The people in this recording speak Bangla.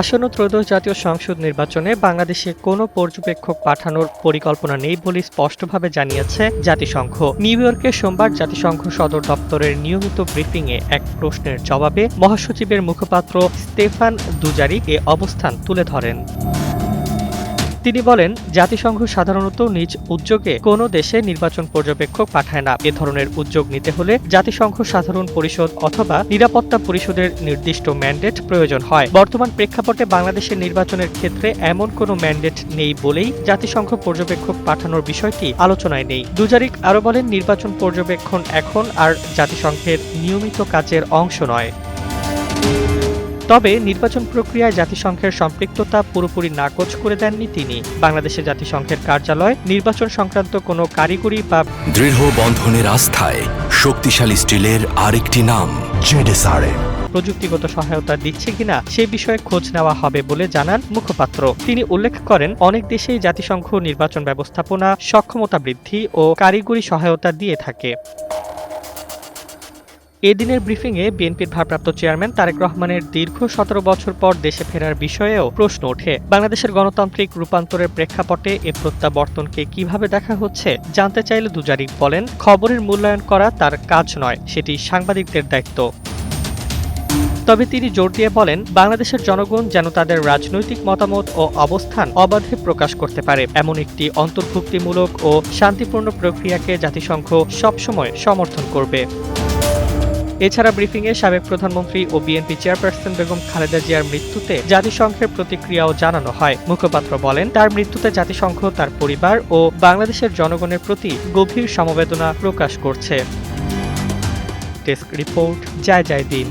আসন্ন ত্রয়োদশ জাতীয় সংসদ নির্বাচনে বাংলাদেশে কোনো পর্যবেক্ষক পাঠানোর পরিকল্পনা নেই বলে স্পষ্টভাবে জানিয়েছে জাতিসংঘ। নিউ ইয়র্কে সোমবার জাতিসংঘ সদর দপ্তরের নিয়মিত ব্রিফিংয়ে এক প্রশ্নের জবাবে মহাসচিবের মুখপাত্র স্টেফান দুজারিক এ অবস্থান তুলে ধরেন। তিনি বলেন, জাতিসংঘ সাধারণত নিজ উদ্যোগে কোনো দেশে নির্বাচন পর্যবেক্ষক পাঠায় না। এ ধরনের উদ্যোগ নিতে হলে জাতিসংঘ সাধারণ পরিষদ অথবা নিরাপত্তা পরিষদের নির্দিষ্ট ম্যান্ডেট প্রয়োজন হয়। বর্তমান প্রেক্ষাপটে বাংলাদেশের নির্বাচনের ক্ষেত্রে এমন কোনো ম্যান্ডেট নেই বলেই জাতিসংঘ পর্যবেক্ষক পাঠানোর বিষয়টি আলোচনায় নেই। দুজারিক আরও বলেন, নির্বাচন পর্যবেক্ষণ এখন আর জাতিসংঘের নিয়মিত কাজের অংশ নয়। তবে নির্বাচন প্রক্রিয়ায় জাতিসংঘের সম্পৃক্ততা পুরোপুরি নাকচ করে দেননি তিনি। বাংলাদেশে জাতিসংঘের কার্যালয় নির্বাচন সংক্রান্ত কোনো কারিগরি বা দৃঢ় বন্ধনের আস্থায় শক্তিশালী স্টিলের আরেকটি নাম জেডেসআরএম প্রযুক্তিগত সহায়তা দিচ্ছে কিনা সে বিষয়ে খোঁজ নেওয়া হবে বলে জানান মুখপাত্র। তিনি উল্লেখ করেন অনেক দেশেই জাতিসংঘ নির্বাচন ব্যবস্থাপনা সক্ষমতা বৃদ্ধি ও কারিগরি সহায়তা দিয়ে থাকে। এদিনের ব্রিফিংয়ে বিএনপির ভারপ্রাপ্ত চেয়ারম্যান তারেক রহমানের দীর্ঘ সতেরো বছর পর দেশে ফেরার বিষয়েও প্রশ্ন ওঠে। বাংলাদেশের গণতান্ত্রিক রূপান্তরের প্রেক্ষাপটে এ প্রত্যাবর্তনকে কীভাবে দেখা হচ্ছে, জানতে চাইলে দুজারিক বলেন, খবরের মূল্যায়ন করা তার কাজ নয়, সেটি সাংবাদিকদের দায়িত্ব। তবে তিনি জোর দিয়ে বলেন, বাংলাদেশের জনগণ যেন তাদের রাজনৈতিক মতামত ও অবস্থান অবাধে প্রকাশ করতে পারে। এমন একটি অন্তর্ভুক্তিমূলক ও শান্তিপূর্ণ প্রক্রিয়াকে জাতিসংঘ সবসময় সমর্থন করবে। এছাড়া ব্রিফিংয়ে সাবেক প্রধানমন্ত্রী ও বিএনপি চেয়ারপারসন বেগম খালেদা জিয়ার মৃত্যুতে জাতিসংঘের প্রতিক্রিয়াও জানানো হয়। মুখপাত্র বলেন, তার মৃত্যুতে জাতিসংঘ, তার পরিবার ও বাংলাদেশের জনগণের প্রতি গভীর সমবেদনা প্রকাশ করছে। ডেস্ক রিপোর্ট, জয় জয় দিন।